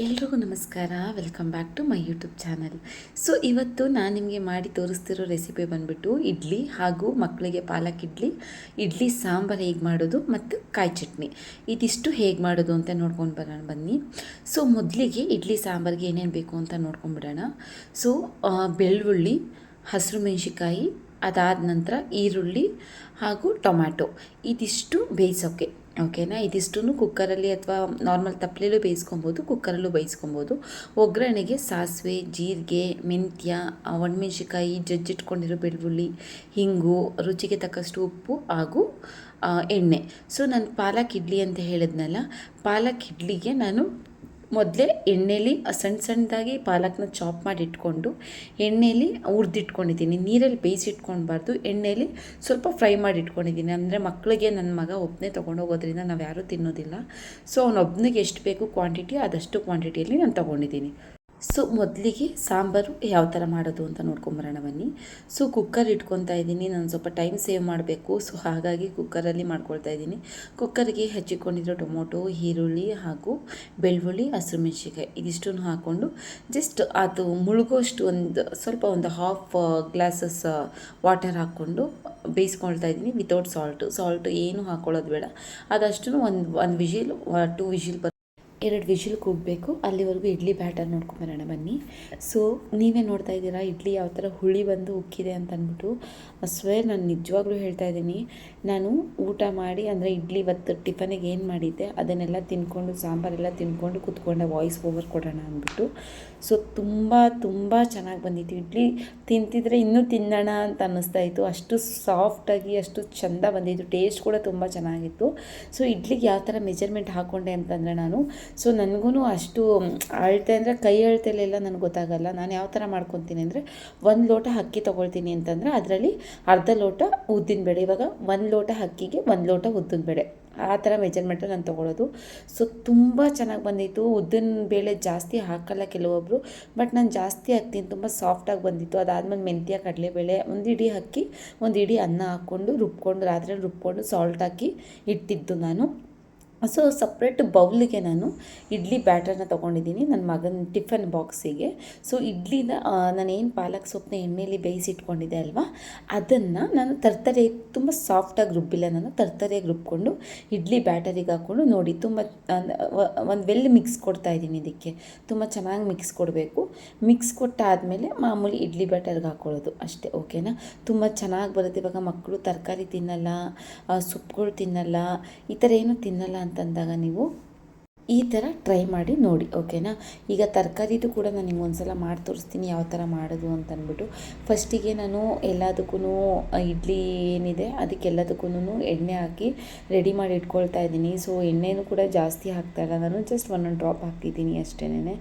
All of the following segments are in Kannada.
ಎಲ್ರಿಗೂ ನಮಸ್ಕಾರ. Welcome back to my YouTube channel so ಇವತ್ತು ನಾನು ನಿಮಗೆ ಮಾಡಿ ತೋರಿಸ್ತಿರೋ ರೆಸಿಪಿ ಬಂದುಬಿಟ್ಟು ಇಡ್ಲಿ ಹಾಗೂ ಮಕ್ಕಳಿಗೆ ಪಾಲಕ್ ಇಡ್ಲಿ ಇಡ್ಲಿ ಸಾಂಬಾರು ಹೇಗೆ ಮಾಡೋದು ಮತ್ತು ಕಾಯಿ ಚಟ್ನಿ. ಇದಿಷ್ಟು ಹೇಗೆ ಮಾಡೋದು ಅಂತ ನೋಡ್ಕೊಂಡು ಬರೋಣ ಬನ್ನಿ. ಸೊ ಮೊದಲಿಗೆ ಇಡ್ಲಿ ಸಾಂಬಾರಿಗೆ ಏನೇನು ಬೇಕು ಅಂತ ನೋಡ್ಕೊಂಡ್ಬಿಡೋಣ ಸೊ ಬೆಳ್ಳುಳ್ಳಿ, ಹಸಿರು ಮೆಣಸಿಕಾಯಿ ಅದಾದ ನಂತರ ಈರುಳ್ಳಿ ಹಾಗೂ ಟೊಮ್ಯಾಟೊ. ಇದಿಷ್ಟು ಬೇಯಿಸೋಕ್ಕೆ ಓಕೆನಾ? ಇದಿಷ್ಟು ಕುಕ್ಕರಲ್ಲಿ ಅಥವಾ ನಾರ್ಮಲ್ ತಪ್ಪಲೆಲ್ಲೂ ಬೇಯಿಸ್ಕೊಬೋದು, ಕುಕ್ಕರಲ್ಲೂ ಬೇಯಿಸ್ಕೊಬೋದು. ಒಗ್ಗರಣೆಗೆ ಸಾಸಿವೆ, ಜೀರಿಗೆ, ಮೆಂತ್ಯ ಒಣಮೆಣ್ಸಿಕಾಯಿ ಜಜ್ಜಿಟ್ಕೊಂಡಿರೋ ಬೆಳ್ಳುಳ್ಳಿ, ಹಿಂಗು, ರುಚಿಗೆ ತಕ್ಕಷ್ಟು ಉಪ್ಪು ಹಾಗೂ ಎಣ್ಣೆ. ಸೊ, ನಾನು ಪಾಲಕ್ ಇಡ್ಲಿ ಅಂತ ಹೇಳಿದ್ನಲ್ಲ, ಪಾಲಕ್ ಇಡ್ಲಿಗೆ ನಾನು ಮೊದಲೇ ಎಣ್ಣೆಲಿ ಸಣ್ಣ ಸಣ್ಣದಾಗಿ ಪಾಲಕ್ನ ಚಾಪ್ ಮಾಡಿ ಇಟ್ಕೊಂಡು ಎಣ್ಣೆಲಿ ಹುರಿದಿಟ್ಕೊಂಡಿದ್ದೀನಿ. ನೀರಲ್ಲಿ ಬೇಯಿಸಿಟ್ಕೊಳ್ಬಾರ್ದು. ಎಣ್ಣೆಲಿ ಸ್ವಲ್ಪ ಫ್ರೈ ಮಾಡಿ ಇಟ್ಕೊಂಡಿದ್ದೀನಿ. ಅಂದರೆ ಮಕ್ಕಳಿಗೆ ನನ್ನ ಮಗ ಒಬ್ಬನೇ ತೊಗೊಂಡೋಗೋದ್ರಿಂದ ನಾವು ಯಾರೂ ತಿನ್ನೋದಿಲ್ಲ. ಸೊ ಅವನೊಬ್ಬನಿಗೆ ಎಷ್ಟು ಬೇಕು ಕ್ವಾಂಟಿಟಿ ಅದಷ್ಟು ಕ್ವಾಂಟಿಟಿಯಲ್ಲಿ ನಾನು ತೊಗೊಂಡಿದ್ದೀನಿ. ಸೊ ಮೊದಲಿಗೆ ಸಾಂಬಾರು ಯಾವ ಥರ ಮಾಡೋದು ಅಂತ ನೋಡ್ಕೊಂಬರೋಣ ಬನ್ನಿ. ಸೊ ಕುಕ್ಕರ್ ಇಟ್ಕೊತಾ ಇದ್ದೀನಿ. ನಾನು ಸ್ವಲ್ಪ ಟೈಮ್ ಸೇವ್ ಮಾಡಬೇಕು. ಸೊ ಹಾಗಾಗಿ ಕುಕ್ಕರಲ್ಲಿ ಮಾಡ್ಕೊಳ್ತಾ ಇದ್ದೀನಿ. ಕುಕ್ಕರ್ಗೆ ಹೆಚ್ಚಿಕೊಂಡಿರೋ ಟೊಮೊಟೊ, ಈರುಳ್ಳಿ ಹಾಗೂ ಬೆಳ್ಳುಳ್ಳಿ, ಹಸಿರು ಮೆಣಸಿಕಾಯಿ ಇದಿಷ್ಟನ್ನು ಹಾಕ್ಕೊಂಡು ಜಸ್ಟ್ ಅದು ಮುಳುಗೋಷ್ಟು ಒಂದು ಸ್ವಲ್ಪ ಒಂದು ಹಾಫ್ ಗ್ಲಾಸಸ್ ವಾಟರ್ ಹಾಕ್ಕೊಂಡು ಬೇಯಿಸ್ಕೊಳ್ತಾ ಇದ್ದೀನಿ ವಿತೌಟ್ ಸಾಲ್ಟು ಸಾಲ್ಟು ಏನು ಹಾಕ್ಕೊಳ್ಳೋದು ಬೇಡ. ಅದಷ್ಟು ಒಂದು ಒಂದು ವಿಜಿಲ್ ಟೂ ವಿಜಿಲ್ ಬರ್ ಎರಡು ವಿಜಿಲ್ ಕೂಗಬೇಕು. ಅಲ್ಲಿವರೆಗೂ ಇಡ್ಲಿ ಬ್ಯಾಟರ್ ನೋಡ್ಕೊಂಬರೋಣ ಬನ್ನಿ. ಸೊ ನೀವೇ ನೋಡ್ತಾ ಇದ್ದೀರಾ, ಇಡ್ಲಿ ಯಾವ ಥರ ಹುಳಿ ಬಂದು ಉಕ್ಕಿದೆ ಅಂತ ಅಂದ್ಬಿಟ್ಟು ಸ್ವೇರ್ ನಾನು ನಿಜವಾಗ್ಲೂ ಹೇಳ್ತಾ ಇದ್ದೀನಿ, ನಾನು ಊಟ ಮಾಡಿ, ಅಂದರೆ ಇಡ್ಲಿ ಇವತ್ತು ಟಿಫನಿಗೆ ಏನು ಮಾಡಿದ್ದೆ, ಅದನ್ನೆಲ್ಲ ತಿನ್ಕೊಂಡು, ಸಾಂಬಾರೆಲ್ಲ ತಿನ್ಕೊಂಡು ಕೂತ್ಕೊಂಡೆ ವಾಯ್ಸ್ ಓವರ್ ಕೊಡೋಣ ಅಂದ್ಬಿಟ್ಟು. ಸೊ ತುಂಬ ತುಂಬ ಚೆನ್ನಾಗಿ ಬಂದಿತ್ತು. ಇಡ್ಲಿ ತಿಂತಿದ್ರೆ ಇನ್ನೂ ತಿನ್ನೋಣ ಅಂತ ಅನ್ನಿಸ್ತಾ ಇತ್ತು. ಅಷ್ಟು ಸಾಫ್ಟಾಗಿ ಅಷ್ಟು ಚೆಂದ ಬಂದಿತ್ತು. ಟೇಸ್ಟ್ ಕೂಡ ತುಂಬ ಚೆನ್ನಾಗಿತ್ತು. ಸೊ ಇಡ್ಲಿಗೆ ಯಾವ ಥರ ಮೆಜರ್ಮೆಂಟ್ ಹಾಕ್ಕೊಂಡೆ ಅಂತಂದರೆ ನಾನು, ಸೊ ನನಗೂ ಅಷ್ಟು ಅಳತೆ ಅಂದರೆ ಕೈ ಅಳತೆಲೆಲ್ಲ ನನಗೆ ಗೊತ್ತಾಗಲ್ಲ. ನಾನು ಯಾವ ಥರ ಮಾಡ್ಕೊತೀನಿ ಅಂದರೆ ಒಂದು ಲೋಟ ಅಕ್ಕಿ ತೊಗೊಳ್ತೀನಿ ಅಂತಂದರೆ ಅದರಲ್ಲಿ ಅರ್ಧ ಲೋಟ ಉದ್ದಿನ ಬೇಳೆ. ಇವಾಗ ಒಂದು ಲೋಟ ಅಕ್ಕಿಗೆ ಒಂದು ಲೋಟ ಉದ್ದಿನಬೇಳೆ ಆ ಥರ ಮೆಜರ್ಮೆಂಟು ನಾನು ತೊಗೊಳೋದು. ಸೊ, ತುಂಬ ಚೆನ್ನಾಗಿ ಬಂದಿತ್ತು. ಉದ್ದಿನ ಬೇಳೆ ಜಾಸ್ತಿ ಹಾಕಲ್ಲ ಕೆಲವೊಬ್ಬರು ಬಟ್ ನಾನು ಜಾಸ್ತಿ ಹಾಕ್ತೀನಿ ತುಂಬ ಸಾಫ್ಟಾಗಿ ಬಂದಿತ್ತು. ಅದಾದಮೇಲೆ ಮೆಂತ್ಯ, ಕಡಲೆಬೇಳೆ ಒಂದು ಇಡೀ ಅಕ್ಕಿ ಒಂದು ಇಡೀ ಅನ್ನ ಹಾಕ್ಕೊಂಡು ರುಬ್ಕೊಂಡು ರಾತ್ರಿ ರುಬ್ಕೊಂಡು ಸಾಲ್ಟ್ ಹಾಕಿ ಇಟ್ಟಿದ್ದು ನಾನು. ಸೊ ಸಪ್ರೇಟ್ ಬೌಲಿಗೆ ನಾನು ಇಡ್ಲಿ ಬ್ಯಾಟರ್ನ ತೊಗೊಂಡಿದ್ದೀನಿ ನನ್ನ ಮಗನ ಟಿಫನ್ ಬಾಕ್ಸಿಗೆ ಸೊ ಇಡ್ಲಿನ ನಾನು ಏನು ಪಾಲಕ್ ಸೊಪ್ಪನ್ನ ಎಣ್ಣೆಯಲ್ಲಿ ಬೇಯಿಸಿಟ್ಕೊಂಡಿದ್ದೆ ಅಲ್ವಾ? ಅದನ್ನು ನಾನು ತರ್ತರೆ, ತುಂಬ ಸಾಫ್ಟಾಗಿ ರುಬ್ಬಿಲ್ಲ ನಾನು ತರ್ತರೆಯಾಗಿ ರುಬ್ಕೊಂಡು ಇಡ್ಲಿ ಬ್ಯಾಟರಿಗೆ ಹಾಕ್ಕೊಂಡು ನೋಡಿ, ತುಂಬ ಒಂದು ವೆಲ್ ಮಿಕ್ಸ್ ಕೊಡ್ತಾ ಇದ್ದೀನಿ ಇದಕ್ಕೆ. ತುಂಬ ಚೆನ್ನಾಗಿ ಮಿಕ್ಸ್ ಕೊಡಬೇಕು. ಮಿಕ್ಸ್ ಕೊಟ್ಟಾದಮೇಲೆ ಮಾಮೂಲಿ ಇಡ್ಲಿ ಬ್ಯಾಟರ್ಗೆ ಹಾಕ್ಕೊಳ್ಳೋದು ಅಷ್ಟೇ ಓಕೆನಾ ತುಂಬ ಚೆನ್ನಾಗಿ ಬರುತ್ತೆ, ಇವಾಗ ಮಕ್ಕಳು ತರಕಾರಿ ತಿನ್ನಲ್ಲ ಸೊಪ್ಪುಗಳು ತಿನ್ನಲ್ಲ, ಈ ಥರ ಏನು ತಿನ್ನಲ್ಲ ಅಂತಂದಾಗ ನೀವು ಈ ಥರ ಟ್ರೈ ಮಾಡಿ ನೋಡಿ, ಓಕೆನಾ? ಈಗ ತರಕಾರಿದು ಕೂಡ ನಾನು ನಿಮ್ಗೆ ಒಂದ್ಸಲ ಮಾಡಿ ತೋರಿಸ್ತೀನಿ ಯಾವ ಥರ ಮಾಡೋದು ಅಂತ ಅಂದ್ಬಿಟ್ಟು ಫಸ್ಟಿಗೆ ನಾನು ಎಲ್ಲದಕ್ಕೂ ಇಡ್ಲಿ ಏನಿದೆ ಅದಕ್ಕೆಲ್ಲದಕ್ಕೂ ಎಣ್ಣೆ ಹಾಕಿ ರೆಡಿ ಮಾಡಿ ಇಟ್ಕೊಳ್ತಾ ಇದ್ದೀನಿ. ಸೊ ಎಣ್ಣೆನೂ ಕೂಡ ಜಾಸ್ತಿ ಹಾಕ್ತಾ ಇಲ್ಲ ನಾನು ಜಸ್ಟ್ ಒಂದೊಂದು ಡ್ರಾಪ್ ಹಾಕಿದ್ದೀನಿ ಅಷ್ಟೇನೆ.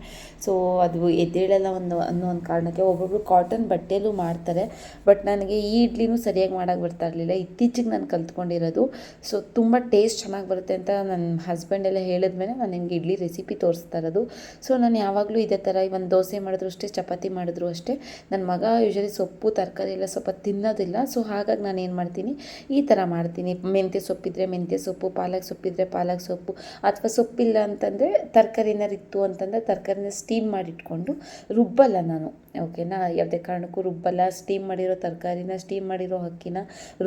ಸೊ ಅದು ಎದ್ದೇಳಲ್ಲ ಒಂದು, ಅನ್ನೋ ಒಂದು ಕಾರಣಕ್ಕೆ ಒಬ್ಬೊಬ್ರು ಕಾಟನ್ ಬಟ್ಟೆಯಲ್ಲೂ ಮಾಡ್ತಾರೆ ಬಟ್ ನನಗೆ ಈ ಇಡ್ಲಿನೂ ಸರಿಯಾಗಿ ಮಾಡೋಕ್ಕೆ ಬರ್ತಾ ಇರಲಿಲ್ಲ. ಇತ್ತೀಚೆಗೆ ನಾನು ಕಲ್ತ್ಕೊಂಡಿರೋದು ಸೊ ತುಂಬ ಟೇಸ್ಟ್ ಚೆನ್ನಾಗಿ ಬರುತ್ತೆ ಅಂತ ನನ್ನ ಹಸ್ಬೆಂಡ್ ಎಲ್ಲ ಹೇಳಿದ್ಮೇಲೆ ನಾನು ನಿಮಗೆ ಇಡ್ಲಿ ರೆಸಿಪಿ ತೋರಿಸ್ತಾ ಇರೋದು. ಸೊ ನಾನು ಯಾವಾಗಲೂ ಇದೇ ಥರ ಒಂದು ದೋಸೆ ಮಾಡಿದ್ರು ಅಷ್ಟೇ, ಚಪಾತಿ ಮಾಡಿದ್ರು ಅಷ್ಟೇ. ನನ್ನ ಮಗ ಯೂಶಲಿ ಸೊಪ್ಪು, ತರಕಾರಿ ಎಲ್ಲ ಸ್ವಲ್ಪ ತಿನ್ನೋದಿಲ್ಲ. ಸೊ ಹಾಗಾಗಿ ನಾನು ಏನು ಮಾಡ್ತೀನಿ, ಈ ಥರ ಮಾಡ್ತೀನಿ. ಮೆಂತ್ಯ ಸೊಪ್ಪಿದ್ರೆ ಮೆಂತ್ಯ ಸೊಪ್ಪು, ಪಾಲಕ್ ಸೊಪ್ಪಿದ್ರೆ ಪಾಲಕ್ ಸೊಪ್ಪು, ಅಥವಾ ಸೊಪ್ಪಿಲ್ಲ ಅಂತಂದರೆ ತರಕಾರಿನ ಇತ್ತು ಅಂತಂದರೆ ತರಕಾರಿನ ಸ್ಟೀಮ್ ಮಾಡಿಟ್ಕೊಂಡು ರುಬ್ಬಲ್ಲ ನಾನು. ಓಕೆನಾ ಯಾವುದೇ ಕಾರಣಕ್ಕೂ ರುಬ್ಬಲ್ಲ. ಸ್ಟೀಮ್ ಮಾಡಿರೋ ತರಕಾರಿನ ಸ್ಟೀಮ್ ಮಾಡಿರೋ ಅಕ್ಕಿನ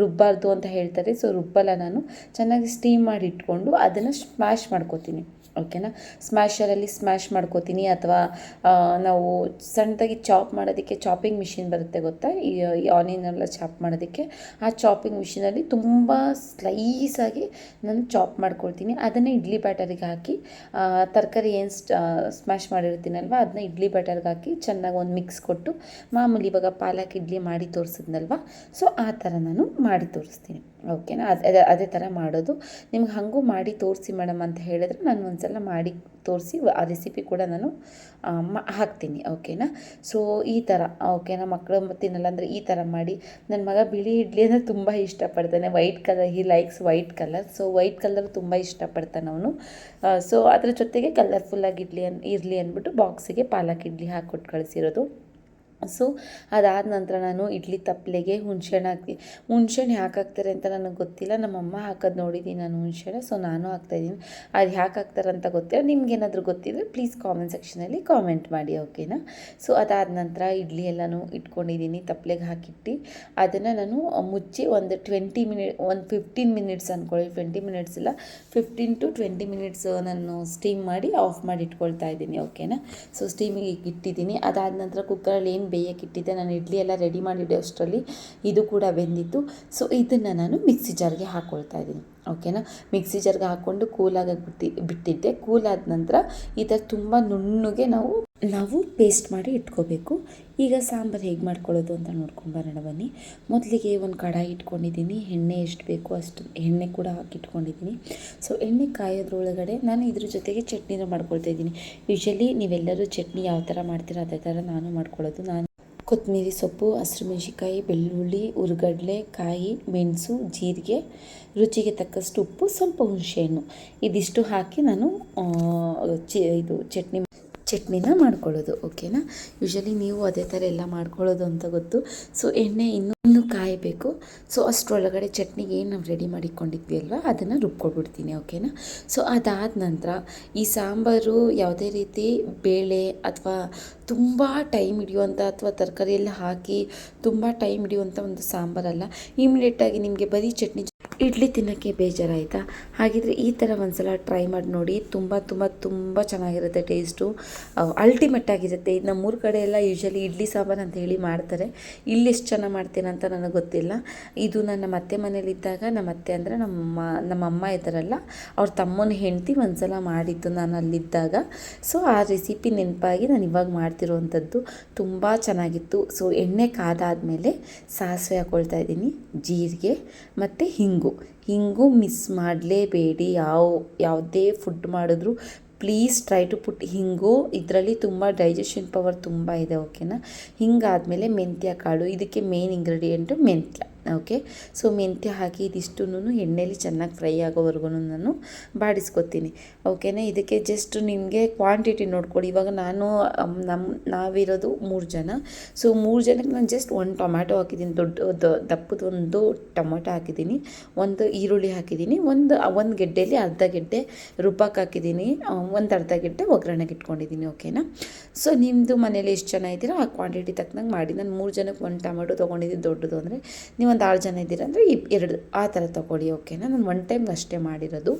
ರುಬ್ಬಾರ್ದು ಅಂತ ಹೇಳ್ತಾರೆ. ಸೊ ರುಬ್ಬಲ್ಲ ನಾನು. ಚೆನ್ನಾಗಿ ಸ್ಟೀಮ್ ಮಾಡಿ ಇಟ್ಕೊಂಡು ಅದನ್ನು ಸ್ಮ್ಯಾಶ್ ಮಾಡ್ಕೋತೀನಿ. ಓಕೆನಾ? ಸ್ಮ್ಯಾಶರಲ್ಲಿ ಸ್ಮ್ಯಾಶ್ ಮಾಡ್ಕೋತೀನಿ ಅಥವಾ ನಾವು ಸಣ್ಣದಾಗಿ ಚಾಪ್ ಮಾಡೋದಕ್ಕೆ ಚಾಪಿಂಗ್ ಮಿಷಿನ್ ಬರುತ್ತೆ ಗೊತ್ತಾ? ಈ ಆನಿಯನ್ನೆಲ್ಲ ಚಾಪ್ ಮಾಡೋದಕ್ಕೆ. ಆ ಚಾಪಿಂಗ್ ಮಿಷಿನಲ್ಲಿ ತುಂಬ ಸ್ಲೈಸಾಗಿ ನಾನು ಚಾಪ್ ಮಾಡ್ಕೊಳ್ತೀನಿ. ಅದನ್ನು ಇಡ್ಲಿ ಬ್ಯಾಟರಿಗೆ ಹಾಕಿ ತರಕಾರಿ ಏನು ಸ್ಮ್ಯಾಶ್ ಮಾಡಿರ್ತೀನಲ್ವ? ಅದನ್ನ ಇಡ್ಲಿ ಬ್ಯಾಟರ್ಗೆ ಹಾಕಿ ಚೆನ್ನಾಗಿ ಒಂದು ಮಿಕ್ಸ್ ಕೊಟ್ಟು ಮಾಮೂಲಿ ಇವಾಗ ಪಾಲಕ್ ಇಡ್ಲಿ ಮಾಡಿ ತೋರಿಸಿದ್ನಲ್ವ? ಸೊ ಆ ಥರ ನಾನು ಮಾಡಿ ತೋರಿಸ್ತೀನಿ. ಓಕೆನಾ? ಅದು, ಅದೇ ಥರ ಮಾಡೋದು. ನಿಮ್ಗೆ ಹಾಗೂ ಮಾಡಿ ತೋರಿಸಿ ಮೇಡಮ್ ಅಂತ ಹೇಳಿದ್ರೆ ನಾನು ಒಂದ್ಸಲ ಮಾಡಿ ತೋರಿಸಿ ಆ ರೆಸಿಪಿ ಕೂಡ ನಾನು ಹಾಕ್ತೀನಿ. ಓಕೆನಾ? ಸೊ, ಈ ಥರ, ಓಕೆನಾ? ಮಕ್ಕಳು ತಿನ್ನಲ್ಲ ಅಂದರೆ ಈ ಥರ ಮಾಡಿ. ನನ್ನ ಮಗ ಬಿಳಿ ಇಡ್ಲಿ ಅಂದರೆ ತುಂಬ ಇಷ್ಟಪಡ್ತಾನೆ. White colour, he likes white colour. So, white colour ತುಂಬ ಇಷ್ಟಪಡ್ತಾನೆ ಅವನು. ಸೊ, ಅದ್ರ ಜೊತೆಗೆ ಕಲರ್ಫುಲ್ಲಾಗಿ ಇಡ್ಲಿ ಅನ್, ಇರಲಿ ಅಂದ್ಬಿಟ್ಟು ಬಾಕ್ಸಿಗೆ ಪಾಲಕ್ ಇಡ್ಲಿ ಹಾಕ್ಕೊಟ್ಟು ಕಳಿಸಿರೋದು. ಸೊ ಅದಾದ ನಂತರ ನಾನು ಇಡ್ಲಿ ತಪ್ಪಲೆಗೆ ಹುಣ್ಸೆಹಣ್ಣು ಹಾಕ್ತೀನಿ ಹುಣ್ಸೆಹಣ್ಣು ಯಾಕೆ ಹಾಕ್ತಾರೆ ಅಂತ ನನಗೆ ಗೊತ್ತಿಲ್ಲ. ನಮ್ಮಮ್ಮ ಹಾಕೋದು ನೋಡಿದ್ದೀನಿ ನಾನು ಹುಣ್ಸೆಹಣ್ಣು ಸೊ ನಾನು ಹಾಕ್ತಾಯಿದ್ದೀನಿ ಅದು ಯಾಕೆ ಹಾಕ್ತಾರೆ ಅಂತ ಗೊತ್ತಿಲ್ಲ. ನಿಮ್ಗೇನಾದರೂ ಗೊತ್ತಿದ್ರೆ ಪ್ಲೀಸ್ ಕಾಮೆಂಟ್ ಸೆಕ್ಷನಲ್ಲಿ ಕಾಮೆಂಟ್ ಮಾಡಿ ಓಕೆನಾ ಸೊ ಅದಾದ ನಂತರ ಇಡ್ಲಿ ಎಲ್ಲನೂ ಇಟ್ಕೊಂಡಿದ್ದೀನಿ ತಪ್ಪಲೆಗೆ ಹಾಕಿಟ್ಟು. ಅದನ್ನು ನಾನು ಮುಚ್ಚಿ ಒಂದು ಟ್ವೆಂಟಿ ಮಿನಿಟ್ ಒಂದು ಫಿಫ್ಟೀನ್ ಮಿನಿಟ್ಸ್ ಅಂದ್ಕೊಳ್ಳಿ ಟ್ವೆಂಟಿ ಮಿನಿಟ್ಸ್ ಇಲ್ಲ ಫಿಫ್ಟೀನ್ ಟು ಟ್ವೆಂಟಿ ಮಿನಿಟ್ಸ್ ನಾನು ಸ್ಟೀಮ್ ಮಾಡಿ ಆಫ್ ಮಾಡಿ ಇಟ್ಕೊಳ್ತಾ ಇದ್ದೀನಿ ಓಕೆನಾ ಸೊ ಸ್ಟೀಮಿಗೆ ಇಟ್ಟಿದ್ದೀನಿ. ಅದಾದ ನಂತರ ಕುಕ್ಕರಲ್ಲಿ ಏನು ಬೇಯಕ್ಕೆ ಇಟ್ಟಿದ್ದೆ. ನಾನು ಇಡ್ಲಿ ಎಲ್ಲ ರೆಡಿ ಮಾಡಿಡೋ ಅಷ್ಟರಲ್ಲಿ. ಇದು ಕೂಡ ಬೆಂದಿತ್ತು. ಸೊ ಇದನ್ನು ನಾನು ಮಿಕ್ಸಿ ಜಾರ್ಗೆ ಹಾಕ್ಕೊಳ್ತಾ ಇದ್ದೀನಿ. ಓಕೆನಾ ಮಿಕ್ಸಿ ಜಾರ್ಗೆ ಹಾಕ್ಕೊಂಡು ಕೂಲಾಗಿ ಬಿಟ್ಟಿ, ಬಿಟ್ಟಿದ್ದೆ. ಕೂಲಾದ ನಂತರ ಈ ಥರ ತುಂಬ ನುಣ್ಣಗೆ ನಾವು ನಾವು ಪೇಸ್ಟ್ ಮಾಡಿ ಇಟ್ಕೋಬೇಕು. ಈಗ ಸಾಂಬಾರು ಹೇಗೆ ಮಾಡ್ಕೊಳ್ಳೋದು ಅಂತ ನೋಡ್ಕೊಂಬರೋಣ ಬನ್ನಿ. ಮೊದಲಿಗೆ ಒಂದು ಕಡಾಯಿ ಇಟ್ಕೊಂಡಿದ್ದೀನಿ. ಎಣ್ಣೆ ಎಷ್ಟು ಬೇಕೋ ಅಷ್ಟು ಎಣ್ಣೆ ಕೂಡ ಹಾಕಿಟ್ಕೊಂಡಿದ್ದೀನಿ ಸೊ ಎಣ್ಣೆ ಕಾಯೋದ್ರೊಳಗಡೆ ನಾನು ಇದ್ರ ಜೊತೆಗೆ ಚಟ್ನಿನ ಮಾಡ್ಕೊಳ್ತಾ ಇದ್ದೀನಿ. ಯೂಶ್ವಲಿ ನೀವೆಲ್ಲರೂ ಚಟ್ನಿ ಯಾವ ಥರ ಮಾಡ್ತೀರೋ ಅದೇ ಥರ ನಾನು ಮಾಡ್ಕೊಳ್ಳೋದು. ನಾನು ಕೊತ್ತಂಬರಿ ಸೊಪ್ಪು ಹಸಿರುಮೆಣ್ಸಿಕಾಯಿ ಬೆಳ್ಳುಳ್ಳಿ, ಉರ್ಗಡ್ಲೆ, ಕಾಯಿ, ಮೆಣಸು, ಜೀರಿಗೆ, ರುಚಿಗೆ ತಕ್ಕಷ್ಟು ಉಪ್ಪು, ಸ್ವಲ್ಪ ಹುಣಸೆಹಣ್ಣು ಇದಿಷ್ಟು ಹಾಕಿ ನಾನು ಚಿ, ಇದು ಚಟ್ನಿ ಚಟ್ನಿನ ಮಾಡ್ಕೊಳ್ಳೋದು ಓಕೆನಾ ಯೂಶಲಿ ನೀವು ಅದೇ ಥರ ಎಲ್ಲ ಮಾಡ್ಕೊಳ್ಳೋದು ಅಂತ ಗೊತ್ತು. ಸೊ ಎಣ್ಣೆ ಇನ್ನೂ ಕಾಯಬೇಕು. ಸೊ ಅಷ್ಟರೊಳಗಡೆ ಚಟ್ನಿಗೆ ಏನು ನಾವು ರೆಡಿ ಮಾಡಿಕೊಂಡಿದ್ವಿ ಅಲ್ವಾ? ಅದನ್ನು ರುಬ್ಕೊಳ್ಬಿಡ್ತೀನಿ ಓಕೆನಾ ಸೊ ಅದಾದ ನಂತರ ಈ ಸಾಂಬಾರು ಯಾವುದೇ ರೀತಿ ಬೇಳೆ ಅಥವಾ ತುಂಬ ಟೈಮ್ ಹಿಡಿಯುವಂಥ ಅಥವಾ ತರಕಾರಿ ಎಲ್ಲ ಹಾಕಿ ತುಂಬ ಟೈಮ್ ಹಿಡಿಯುವಂಥ ಒಂದು ಸಾಂಬಾರಲ್ಲ ಇಮಿಡಿಯೇಟಾಗಿ ನಿಮಗೆ ಬರೀ ಚಟ್ನಿ ಇಡ್ಲಿ ತಿನ್ನೋಕ್ಕೆ ಬೇಜಾರಾಯಿತಾ? ಹಾಗಿದ್ರೆ ಈ ಥರ ಒಂದು ಸಲ ಟ್ರೈ ಮಾಡಿ ನೋಡಿ. ತುಂಬ ತುಂಬ ತುಂಬ ಚೆನ್ನಾಗಿರುತ್ತೆ ಟೇಸ್ಟು. ಅಲ್ಟಿಮೇಟ್ ಆಗಿರುತ್ತೆ. ನಮ್ಮೂರ ಕಡೆ ಎಲ್ಲ ಯೂಶಲಿ ಇಡ್ಲಿ ಸಾಂಬಾರು ಅಂತ ಹೇಳಿ ಮಾಡ್ತಾರೆ. ಇಲ್ಲಿ ಎಷ್ಟು ಚೆನ್ನಾಗಿ ಮಾಡ್ತೀನಿ ಅಂತ ನನಗೆ ಗೊತ್ತಿಲ್ಲ. ಇದು ನನ್ನ ಅತ್ತೆ ಮನೇಲಿದ್ದಾಗ ನಮ್ಮ ಅತ್ತೆ ಅಂದರೆ ನಮ್ಮ ನಮ್ಮ ಅಮ್ಮ ಇದ್ದಾರಲ್ಲ, ಅವ್ರ ತಮ್ಮನ ಹೆಂಡತಿ ಒಂದು ಸಲ ಮಾಡಿದ್ದು ನಾನು ಅಲ್ಲಿದ್ದಾಗ. ಸೊ ಆ ರೆಸಿಪಿ ನೆನಪಾಗಿ ನಾನು ಇವಾಗ ಮಾಡ್ತಿರೋವಂಥದ್ದು ತುಂಬ ಚೆನ್ನಾಗಿತ್ತು. ಸೊ ಎಣ್ಣೆ ಕಾದಾದಮೇಲೆ ಸಾಸಿವೆ ಹಾಕ್ಕೊಳ್ತಾ ಇದ್ದೀನಿ, ಜೀರಿಗೆ ಮತ್ತು ಹಿಂಗು. ಹಿಂಗು ಮಿಸ್ ಮಾಡಲೇಬೇಡಿ. ಯಾವ, ಯಾವುದೇ ಫುಡ್ ಮಾಡಿದ್ರು ಪ್ಲೀಸ್ ಟ್ರೈ ಟು ಪುಟ್ ಹಿಂಗು, ಇದರಲ್ಲಿ ತುಂಬ ಡೈಜೆಷನ್ ಪವರ್ ತುಂಬ ಇದೆ ಓಕೆನಾ ಹಿಂಗಾದಮೇಲೆ ಮೆಂತ್ಯ ಕಾಳು, ಇದಕ್ಕೆ ಮೇನ್ ಇಂಗ್ರೀಡಿಯೆಂಟು ಮೆಂತ್ಯ. ಓಕೆ ಸೊ ಮೆಂತ್ಯ ಹಾಕಿ ಇದಿಷ್ಟು ಎಣ್ಣೆಲಿ ಚೆನ್ನಾಗಿ ಫ್ರೈ ಆಗೋವರೆಗೂ ನಾನು ಬಾಡಿಸ್ಕೊತೀನಿ. ಓಕೆನಾ ಇದಕ್ಕೆ ಜಸ್ಟ್ ನಿಮಗೆ ಕ್ವಾಂಟಿಟಿ ನೋಡ್ಕೊಳ್ಳಿ ಇವಾಗ ನಾನು ನಮ್ಮ ನಾವಿರೋದು ಮೂರು ಜನ. ಸೊ ಮೂರು ಜನಕ್ಕೆ ನಾನು ಜಸ್ಟ್ ಒಂದು ಟೊಮ್ಯಾಟೊ ಹಾಕಿದ್ದೀನಿ. ದೊಡ್ಡ ದಪ್ಪದ ಒಂದು ಟೊಮೊಟೊ ಹಾಕಿದ್ದೀನಿ. ಒಂದು ಈರುಳ್ಳಿ ಹಾಕಿದ್ದೀನಿ. ಒಂದು ಒಂದು ಗೆಡ್ಡೆಯಲ್ಲಿ ಅರ್ಧ ಗೆಡ್ಡೆ ರುಬ್ಬಕ್ಕೆ ಹಾಕಿದ್ದೀನಿ. ಒಂದು ಅರ್ಧ ಗೆಡ್ಡೆ ಒಗ್ಗರಣೆಗೆ ಇಟ್ಕೊಂಡಿದ್ದೀನಿ. ಓಕೆನಾ ಸೊ ನಿಮ್ಮದು ಮನೇಲಿ ಎಷ್ಟು ಜನ ಇದ್ದೀರೋ? ಆ ಕ್ವಾಂಟಿಟಿ ತಕ್ಕನಂಗೆ ಮಾಡಿ. ನಾನು ಮೂರು ಜನಕ್ಕೆ ಒಂದು ಟೊಮೆಟೊ ತೊಗೊಂಡಿದ್ದೀನಿ. ದೊಡ್ಡದು ಅಂದರೆ ನೀವು ಒಂದು ಆರು ಜನ ಇದ್ದೀರ ಅಂದರೆ ಇಪ್ ಎರಡು, ಆ ಥರ ತೊಗೊಳ್ಳಿ, ಓಕೆನಾ? ನಾನು ಒನ್ ಟೈಮ್ ಅಷ್ಟೇ ಮಾಡಿರೋದು.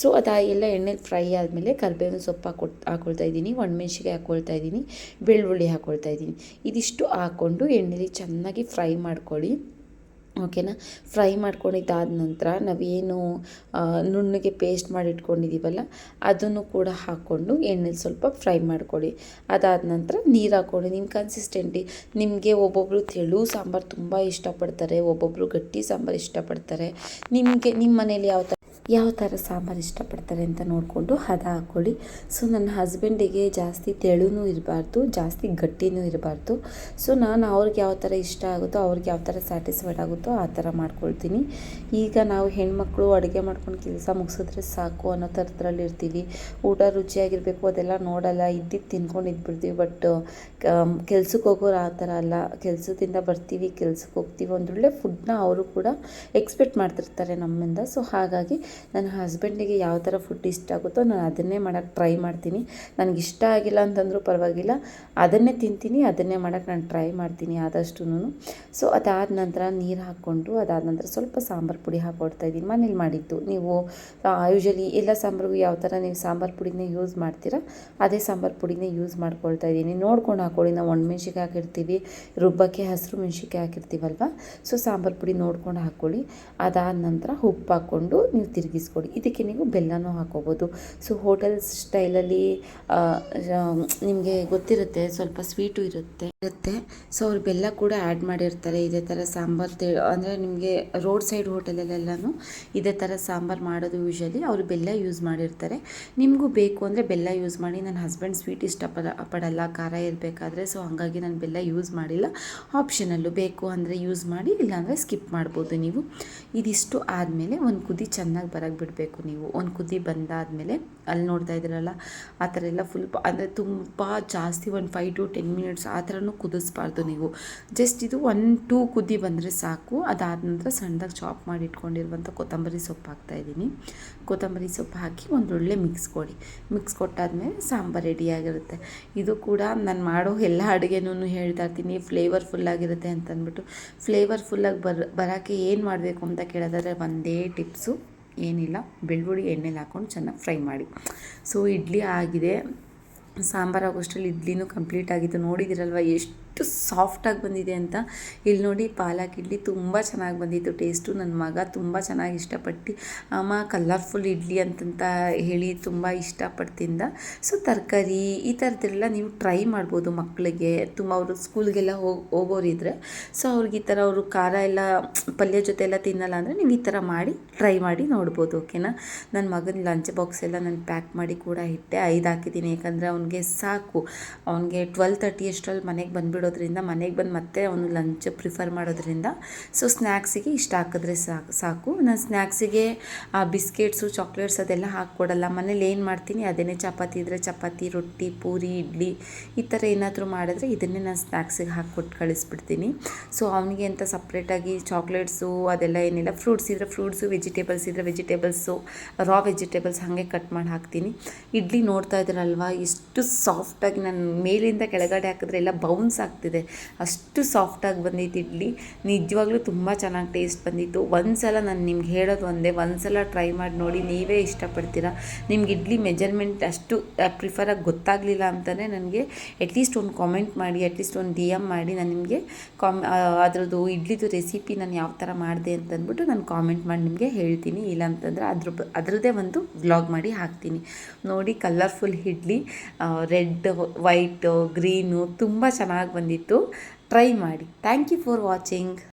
ಸೊ ಅದು ಎಲ್ಲ ಎಣ್ಣೆ ಫ್ರೈ ಆದಮೇಲೆ ಕರಿಬೇವಿನ ಸೊಪ್ಪು ಹಾಕೊಟ್ ಹಾಕೊಳ್ತಾ ಇದ್ದೀನಿ. ಒಣಮೆಣ್ಸಿಗೆ ಹಾಕೊಳ್ತಾ ಇದ್ದೀನಿ. ಬೆಳ್ಳುಳ್ಳಿ ಹಾಕೊಳ್ತಾ ಇದ್ದೀನಿ. ಇದಿಷ್ಟು ಹಾಕ್ಕೊಂಡು ಎಣ್ಣೆಲಿ ಚೆನ್ನಾಗಿ ಫ್ರೈ ಮಾಡ್ಕೊಳ್ಳಿ. ಓಕೆನಾ? ಫ್ರೈ ಮಾಡ್ಕೊಂಡಿದ್ದಾದ ನಂತರ ನಾವೇನು ನುಣ್ಣಗೆ ಪೇಸ್ಟ್ ಮಾಡಿ ಇಟ್ಕೊಂಡಿದ್ದೀವಲ್ಲ ಅದನ್ನು ಕೂಡ ಹಾಕ್ಕೊಂಡು ಎಣ್ಣೆಲಿ ಸ್ವಲ್ಪ ಫ್ರೈ ಮಾಡ್ಕೊಳ್ಳಿ ಅದಾದ ನಂತರ ನೀರು ಹಾಕ್ಕೊಳ್ಳಿ ನಿಮ್ಮ ಕನ್ಸಿಸ್ಟೆಂಟಿ ನಿಮಗೆ ಒಬ್ಬೊಬ್ಬರು ತೆಳು ಸಾಂಬಾರು ತುಂಬ ಇಷ್ಟಪಡ್ತಾರೆ ಒಬ್ಬೊಬ್ಬರು ಗಟ್ಟಿ ಸಾಂಬಾರು ಇಷ್ಟಪಡ್ತಾರೆ. ನಿಮಗೆ ನಿಮ್ಮ ಮನೇಲಿ ಯಾವ ಥರ ಯಾವ ಥರ ಸಾಂಬಾರು ಇಷ್ಟಪಡ್ತಾರೆ ಅಂತ ನೋಡಿಕೊಂಡು ಹದ ಹಾಕ್ಕೊಳ್ಳಿ. ಸೊ ನನ್ನ ಹಸ್ಬೆಂಡಿಗೆ ಜಾಸ್ತಿ ತೆಳುನೂ ಇರಬಾರ್ದು, ಜಾಸ್ತಿ ಗಟ್ಟಿನೂ ಇರಬಾರ್ದು. ಸೊ ನಾನು ಅವ್ರಿಗೆ ಯಾವ ಥರ ಇಷ್ಟ ಆಗುತ್ತೋ, ಅವ್ರಿಗೆ ಯಾವ ಥರ ಸ್ಯಾಟಿಸ್ಫೈಡ್ ಆಗುತ್ತೋ ಆ ಥರ ಮಾಡ್ಕೊಳ್ತೀನಿ. ಈಗ ನಾವು ಹೆಣ್ಮಕ್ಳು ಅಡುಗೆ ಮಾಡ್ಕೊಂಡು ಕೆಲಸ ಮುಗಿಸಿದ್ರೆ ಸಾಕು ಅನ್ನೋ ಥರದ್ರಲ್ಲಿ ಇರ್ತೀವಿ. ಊಟ ರುಚಿಯಾಗಿರಬೇಕು, ಅದೆಲ್ಲ ನೋಡಲ್ಲ, ಇದ್ದಿದ್ದು ತಿನ್ಕೊಂಡು ಇದ್ಬಿಡ್ತೀವಿ. ಬಟ್ ಕೆಲ್ಸಕ್ಕೆ ಹೋಗೋರು ಆ ಥರ ಅಲ್ಲ. ಕೆಲಸದಿಂದ ಬರ್ತೀವಿ, ಕೆಲ್ಸಕ್ಕೆ ಹೋಗ್ತೀವಿ. ಒಂದೊಳ್ಳೆ ಫುಡ್ನ ಅವರು ಕೂಡ ಎಕ್ಸ್ಪೆಕ್ಟ್ ಮಾಡ್ತಿರ್ತಾರೆ ನಮ್ಮಿಂದ. ಸೊ ಹಾಗಾಗಿ ನನ್ನ ಹಸ್ಬೆಂಡಿಗೆ ಯಾವ ಥರ ಫುಡ್ ಇಷ್ಟ ಆಗುತ್ತೋ ನಾನು ಅದನ್ನೇ ಮಾಡೋಕ್ಕೆ ಟ್ರೈ ಮಾಡ್ತೀನಿ. ನನಗೆ ಇಷ್ಟ ಆಗಿಲ್ಲ ಅಂತಂದರೂ ಪರವಾಗಿಲ್ಲ. ಅದನ್ನೇ ತಿಂತೀನಿ, ಅದನ್ನೇ ಮಾಡೋಕ್ಕೆ ನಾನು ಟ್ರೈ ಮಾಡ್ತೀನಿ ಆದಷ್ಟು ಸೊ ಅದಾದ ನಂತರ ನೀರು ಹಾಕ್ಕೊಂಡು, ಅದಾದ ನಂತರ ಸ್ವಲ್ಪ ಸಾಂಬಾರು ಪುಡಿ ಇದ್ದೀನಿ. ಮನೇಲಿ ಮಾಡಿದ್ದು. ನೀವು ಯೂಶಲಿ ಎಲ್ಲ ಸಾಂಬಾರಿಗೂ ಯಾವ ಥರ ನೀವು ಸಾಂಬಾರು ಪುಡಿನೇ ಯೂಸ್ ಮಾಡ್ತೀರಾ, ಅದೇ ಸಾಂಬಾರು ಪುಡಿನೇ ಯೂಸ್ ಮಾಡ್ಕೊಳ್ತಾ ಇದ್ದೀನಿ. ನೋಡ್ಕೊಂಡು ಹಾಕ್ಕೊಳ್ಳಿ ನಾವು ಒಣಮೆಣ್ಸಿಕಾಯಿ ಹಾಕಿರ್ತೀವಿ ರುಬ್ಬಕ್ಕೆ ಹಸಿರು ಮೆಣ್ಸಿಕಾಯಿ ಹಾಕಿರ್ತೀವಲ್ವ? ಸೊ ಸಾಂಬಾರು ಪುಡಿ ನೋಡ್ಕೊಂಡು ಹಾಕ್ಕೊಳ್ಳಿ ಅದಾದ ನಂತರ ಉಪ್ಪು ಹಾಕ್ಕೊಂಡು, ನೀವು ತಿರುಗಿಸ್ಕೊಡಿ. ಇದಕ್ಕೆ ನೀವು ಬೆಲ್ಲನೂ ಹಾಕೋಬೋದು. ಸೊ ಹೋಟೆಲ್ ಸ್ಟೈಲಲ್ಲಿ ನಿಮಗೆ ಗೊತ್ತಿರುತ್ತೆ, ಸ್ವಲ್ಪ ಸ್ವೀಟು ಇರುತ್ತೆ. ಇರುತ್ತೆ. ಸೊ ಅವ್ರು ಬೆಲ್ಲ ಕೂಡ ಆ್ಯಡ್ ಮಾಡಿರ್ತಾರೆ. ಇದೇ ಥರ ಸಾಂಬಾರು ತಿ, ಅಂದರೆ ನಿಮಗೆ ರೋಡ್ ಸೈಡ್ ಹೋಟೆಲಲ್ಲೆಲ್ಲನೂ ಇದೇ ಥರ ಸಾಂಬಾರು ಮಾಡೋದು ಯೂಶಲಿ ಅವರು ಬೆಲ್ಲ ಯೂಸ್ ಮಾಡಿರ್ತಾರೆ. ನಿಮಗೂ ಬೇಕು ಅಂದರೆ ಬೆಲ್ಲ ಯೂಸ್ ಮಾಡಿ. ನನ್ನ ಹಸ್ಬೆಂಡ್ ಸ್ವೀಟ್ ಇಷ್ಟಪಡ, ಪಡಲ್ಲ, ಖಾರ ಇರಬೇಕಾದ್ರೆ ಸೊ ಹಾಗಾಗಿ ನಾನು ಬೆಲ್ಲ ಯೂಸ್ ಮಾಡಿಲ್ಲ. ಆಪ್ಷನಲ್ಲೂ ಬೇಕು ಅಂದರೆ ಯೂಸ್ ಮಾಡಿ, ಇಲ್ಲಾಂದರೆ ಸ್ಕಿಪ್ ಮಾಡ್ಬೋದು ನೀವು. ಇದಿಷ್ಟು ಆದಮೇಲೆ ಒಂದು ಕುದಿ ಚೆನ್ನಾಗಿ ಬರೋಕ್ಕೆ ಬಿಡಬೇಕು ನೀವು. ಒಂದು ಕುದಿ ಬಂದಾದಮೇಲೆ ಅಲ್ಲಿ ನೋಡ್ತಾ ಇದ್ದೀರಲ್ಲ ಆ ಥರ ಎಲ್ಲ ಫುಲ್ ಅಂದರೆ ತುಂಬ ಜಾಸ್ತಿ ಒಂದು ಫೈವ್ ಟು ಟೆನ್ ಮಿನಿಟ್ಸ್ ಆ ಥರನೂ ಕುದಿಸ್ಬಾರ್ದು ನೀವು. ಜಸ್ಟ್ ಇದು ಒನ್ ಟೂ ಕುದಿ ಬಂದರೆ ಸಾಕು. ಅದಾದ ನಂತರ ಸಣ್ಣದಾಗಿ ಚಾಪ್ ಮಾಡಿ ಇಟ್ಕೊಂಡಿರುವಂಥ ಕೊತ್ತಂಬರಿ ಸೊಪ್ಪು ಹಾಕ್ತಾಯಿದ್ದೀನಿ ಕೊತ್ತಂಬರಿ ಸೊಪ್ಪು ಹಾಕಿ ಒಂದೊಳ್ಳೆ ಮಿಕ್ಸ್ ಕೊಡಿ. ಮಿಕ್ಸ್ ಕೊಟ್ಟಾದಮೇಲೆ ಸಾಂಬಾರು ರೆಡಿಯಾಗಿರುತ್ತೆ ಇದು ಕೂಡ ನಾನು ಮಾಡೋ ಎಲ್ಲ ಅಡುಗೆನೂ ಹೇಳ್ತಾ ಇರ್ತೀನಿ. ಫ್ಲೇವರ್ಫುಲ್ಲಾಗಿರುತ್ತೆ ಅಂತ ಅಂತಂದ್ಬಿಟ್ಟು ಫ್ಲೇವರ್ಫುಲ್ಲಾಗಿ ಬರ ಬರೋಕ್ಕೆ ಏನು ಮಾಡಬೇಕು ಅಂತ ಕೇಳೋದಾದರೆ ಒಂದೇ ಟಿಪ್ಸು ಏನಿಲ್ಲ. ಬೆಳ್ಳುಳ್ಳಿ ಎಣ್ಣೆಲಿ ಹಾಕ್ಕೊಂಡು ಚೆನ್ನಾಗಿ ಫ್ರೈ ಮಾಡಿ. ಸೊ ಇಡ್ಲಿ ಆಗಿದೆ. ಸಾಂಬಾರು ಆಗೋಷ್ಟರಲ್ಲಿ ಇಡ್ಲಿನೂ ಕಂಪ್ಲೀಟ್ ಆಗಿತ್ತು. ನೋಡಿದಿರಲ್ವ ಎಷ್ಟು ಸಾಫ್ಟಾಗಿ ಬಂದಿದೆ ಅಂತ. ಇಲ್ಲಿ ನೋಡಿ ಪಾಲಕ್ ಇಡ್ಲಿ ತುಂಬ ಚೆನ್ನಾಗಿ ಬಂದಿತ್ತು ಟೇಸ್ಟು ನನ್ನ ಮಗ ತುಂಬ ಚೆನ್ನಾಗಿ ಇಷ್ಟಪಟ್ಟು. ಅಮ್ಮ ಕಲರ್ಫುಲ್ ಇಡ್ಲಿ ಅಂತಂತ ಹೇಳಿ ತುಂಬ ಇಷ್ಟಪಟ್ಟು ತಿಂದ ಸೊ ತರಕಾರಿ ಈ ಥರದ್ದೆಲ್ಲ ನೀವು ಟ್ರೈ ಮಾಡ್ಬೋದು ಮಕ್ಕಳಿಗೆ ತುಂಬ ಅವರು ಸ್ಕೂಲ್ಗೆಲ್ಲ ಹೋಗಿ ಹೋಗೋರಿದ್ರೆ ಸೊ ಅವ್ರಿಗೆ ಈ ಥರ ಅವರು ಖಾರ ಎಲ್ಲ ಪಲ್ಯ ಜೊತೆ ಎಲ್ಲ ತಿನ್ನಲ್ಲ ಅಂದರೆ ನೀವು ಈ ಥರ ಮಾಡಿ ಟ್ರೈ ಮಾಡಿ ನೋಡ್ಬೋದು ಓಕೆನಾ ನನ್ನ ಮಗನ ಲಂಚ್ ಬಾಕ್ಸ್ ಎಲ್ಲ ನಾನು ಪ್ಯಾಕ್ ಮಾಡಿ ಕೂಡ ಇಟ್ಟೆ. ಐದು ಹಾಕಿದ್ದೀನಿ, ಯಾಕಂದರೆ ಅವನಿಗೆ ಸಾಕು. ಅವನಿಗೆ ಟ್ವೆಲ್ ತರ್ಟಿ ಅಷ್ಟರಲ್ಲಿ ಮನೆಗೆ ಬಂದುಬಿಡೋದ್ರಿಂದ ಮನೆಗೆ ಬಂದು ಮತ್ತೆ ಅವನು ಲಂಚ್ ಪ್ರಿಫರ್ ಮಾಡೋದ್ರಿಂದ ಸೊ ಸ್ನ್ಯಾಕ್ಸಿಗೆ ಇಷ್ಟ ಹಾಕಿದ್ರೆ ಸಾಕು ಸಾಕು. ನಾನು ಸ್ನ್ಯಾಕ್ಸಿಗೆ ಬಿಸ್ಕೆಟ್ಸು ಚಾಕ್ಲೇಟ್ಸ್ ಅದೆಲ್ಲ ಹಾಕ್ಕೊಡಲ್ಲ ಮನೇಲಿ ಏನು ಮಾಡ್ತೀನಿ ಅದೇನೇ ಚಪಾತಿ ಇದ್ದರೆ ಚಪಾತಿ, ರೊಟ್ಟಿ, ಪೂರಿ, ಇಡ್ಲಿ, ಈ ಥರ ಏನಾದರೂ ಮಾಡಿದ್ರೆ ಇದನ್ನೇ ನಾನು ಸ್ನ್ಯಾಕ್ಸಿಗೆ ಹಾಕ್ಕೊಟ್ಟು ಕಳಿಸ್ಬಿಡ್ತೀನಿ. ಸೊ ಅವನಿಗೆ ಅಂತ ಸಪ್ರೇಟಾಗಿ ಚಾಕ್ಲೇಟ್ಸು ಅದೆಲ್ಲ ಏನಿಲ್ಲ. ಫ್ರೂಟ್ಸ್ ಇದ್ದರೆ ಫ್ರೂಟ್ಸು ವೆಜಿಟೇಬಲ್ಸ್ ಇದ್ದರೆ ವೆಜಿಟೇಬಲ್ಸು ರಾ ವೆಜಿಟೇಬಲ್ಸ್ ಹಾಗೆ ಕಟ್ ಮಾಡಿ ಹಾಕ್ತೀನಿ. ಇಡ್ಲಿ ನೋಡ್ತಾ ಇದ್ದೀರಲ್ವ ಎಷ್ಟು ಸಾಫ್ಟಾಗಿ ನಾನು ಮೇಲಿಂದ ಕೆಳಗಡೆ ಹಾಕಿದ್ರೆ ಎಲ್ಲ ಬೌನ್ಸ್ ಆಗ್ತಿದೆ. ಅಷ್ಟು ಸಾಫ್ಟಾಗಿ ಬಂದಿತ್ತು ಇಡ್ಲಿ. ನಿಜವಾಗ್ಲೂ ತುಂಬ ಚೆನ್ನಾಗಿ ಟೇಸ್ಟ್ ಬಂದಿತ್ತು. ಒಂದು ಸಲ ನಾನು ನಿಮ್ಗೆ ಹೇಳೋದು ಒಂದೇ ಒಂದು ಸಲ ಟ್ರೈ ಮಾಡಿ ನೋಡಿ ನೀವೇ ಇಷ್ಟಪಡ್ತೀರಾ? ನಿಮ್ಗೆ ಇಡ್ಲಿ ಮೆಜರ್ಮೆಂಟ್ ಅಷ್ಟು ಪ್ರಿಫರಾಗಿ ಗೊತ್ತಾಗಲಿಲ್ಲ ಅಂತಲೇ ನನಗೆ ಅಟ್ಲೀಸ್ಟ್ ಒಂದು ಕಾಮೆಂಟ್ ಮಾಡಿ ಅಟ್ಲೀಸ್ಟ್ ಒಂದು ಡಿ ಎಂ ಮಾಡಿ ನಾನು ನಿಮಗೆ ಕಾಮ್ ಅದರದ್ದು ಇಡ್ಲಿದು ರೆಸಿಪಿ ನಾನು ಯಾವ ಥರ ಮಾಡಿದೆ ಅಂತಂದ್ಬಿಟ್ಟು ನಾನು ಕಾಮೆಂಟ್ ಮಾಡಿ ನಿಮಗೆ ಹೇಳ್ತೀನಿ. ಇಲ್ಲ ಅಂತಂದರೆ ಅದ್ರ ಅದರದ್ದೇ ಒಂದು ವ್ಲಾಗ್ ಮಾಡಿ ಹಾಕ್ತೀನಿ. ನೋಡಿ colourful idli red white green ತುಂಬ ಚೆನ್ನಾಗಿ ಬಂದಿತ್ತು. ಟ್ರೈ ಮಾಡಿ. Thank you for watching